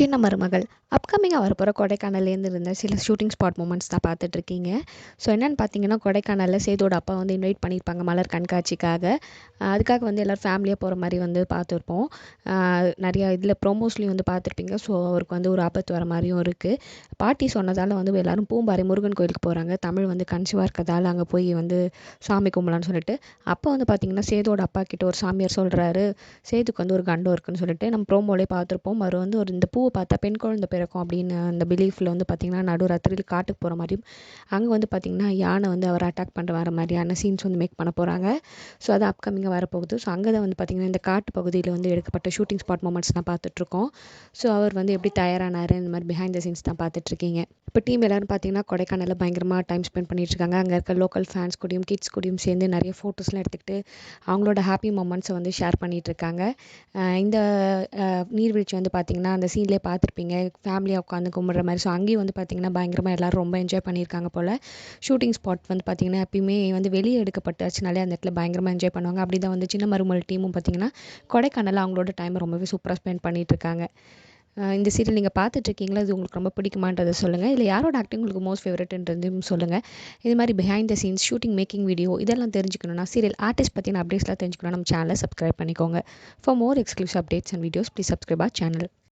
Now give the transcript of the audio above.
சின்ன மருமகள். அப்கமிங்காக வரப்போகிற கொடைக்கானல்லேருந்து இருந்த சில ஷூட்டிங் ஸ்பாட் மூமெண்ட்ஸ் தான் பார்த்துட்ருக்கீங்க. ஸோ என்னென்னு பார்த்தீங்கன்னா கொடைக்கானலில் சேதோட அப்பா வந்து இன்வைட் பண்ணியிருப்பாங்க மலர் கண்காட்சிக்காக. அதுக்காக வந்து எல்லோரும் ஃபேமிலியாக போகிற மாதிரி வந்து பார்த்துருப்போம். நிறையா இதில் ப்ரோமோஸ்லேயும் வந்து பார்த்துருப்பீங்க. ஸோ அவருக்கு வந்து ஒரு ஆபத்து வர மாதிரியும் இருக்குது பாட்டி சொன்னதால் வந்து எல்லோரும் பூம்பாறை முருகன் கோயிலுக்கு போகிறாங்க தமிழ் வந்து கன்சிவாக இருக்கிறதால அங்கே போய் வந்து சாமி கும்பலான்னு சொல்லிட்டு. அப்போ வந்து பார்த்தீங்கன்னா சேதோட அப்பா கிட்ட ஒரு சாமியார் சொல்கிறாரு சேதுக்கு வந்து ஒரு கண்டம் இருக்குன்னு சொல்லிட்டு. நம்ம ப்ரோமோலே பார்த்துருப்போம். அவர் வந்து ஒரு இந்த பூ பார்த்தா பெண் குழந்தை பிறக்கும் அப்படின்னு அந்த பிலீஃபில் வந்து பார்த்திங்கன்னா நடுராத்திரியில் காட்டுக்கு போகிற மாதிரியும் அங்கே வந்து பார்த்திங்கன்னா யானை வந்து அவர் அட்டாக் பண்ணுற வர மாதிரியான சீன்ஸ் வந்து மேக் பண்ண போகிறாங்க ஸோ அது அப்கமிங்காக வரப்போகுது. ஸோ அங்கே தான் வந்து பார்த்திங்கன்னா இந்த காட்டு பகுதியில் வந்து எடுக்கப்பட்ட ஷூட்டிங் ஸ்பாட் மூமெண்ட்ஸ் தான் பார்த்துட்ருக்கோம் ஸோ அவர் வந்து எப்படி தயாரானாரு இந்த மாதிரி பிஹைண்ட் த சீன்ஸ் தான் பார்த்துட்ருக்கீங்க இப்போ டீம் எல்லோரும் பார்த்தீங்கன்னா கொடைக்கானலில் பயங்கரமாக டைம் ஸ்பெண்ட் பண்ணிட்டு அங்கே இருக்க லோக்கல் ஃபேன்ஸ் கூடயும் கிட்ஸ் கூடயும் சேர்ந்து நிறைய ஃபோட்டோஸ்லாம் எடுத்துக்கிட்டு அவங்களோட ஹாப்பி மூமெண்ட்ஸை வந்து ஷேர் பண்ணிகிட்டு இருக்காங்க இந்த நீர்வீழ்ச்சி வந்து பார்த்திங்கன்னா அந்த சீன்லேயே பார்த்துருப்பீங்க. ஃபேமிலியாக உட்காந்து கும்பிட்ற மாதிரி. ஸோ அங்கேயும் வந்து பார்த்திங்கன்னா பயங்கரமாக எல்லோரும் ரொம்ப என்ஜாய் பண்ணியிருக்காங்க போல். ஷூட்டிங் ஸ்பாட் வந்து பார்த்திங்கன்னா எப்பயுமே வந்து வெளியே எடுக்கப்பட்டாச்சுனாலே அந்த இடத்துல பயங்கரமாக என்ஜாய் பண்ணுவாங்க. அப்படி தான் வந்து சின்ன மருமல் டீமும் பார்த்திங்கன்னா கொடைக்கானலில் அவங்களோட டைம் ரொம்பவே சூப்பராக ஸ்பெண்ட் பண்ணிகிட்ருக்காங்க இந்த சீரியல் நீங்கள் பார்த்துட்ருக்கீங்களா? இது உங்களுக்கு ரொம்ப பிடிக்குமான்றதை சொல்லுங்கள் இல்லை யாரோட ஆக்டிங் உங்களுக்கு மோஸ்ட் ஃபேவரட்ன்றதையும் சொல்லுங்கள் இது மாதிரி behind the scenes shooting making video இதெல்லாம் தெரிஞ்சுக்கணும்னா சீரியல் ஆர்டிஸ்ட் பற்றின அப்டேட்ஸ்லாம் தெரிஞ்சுக்கணும் நம்ம சேனலை சப்ஸ்கிரைப் பண்ணிக்கோங்க. For more exclusive updates and videos please subscribe our channel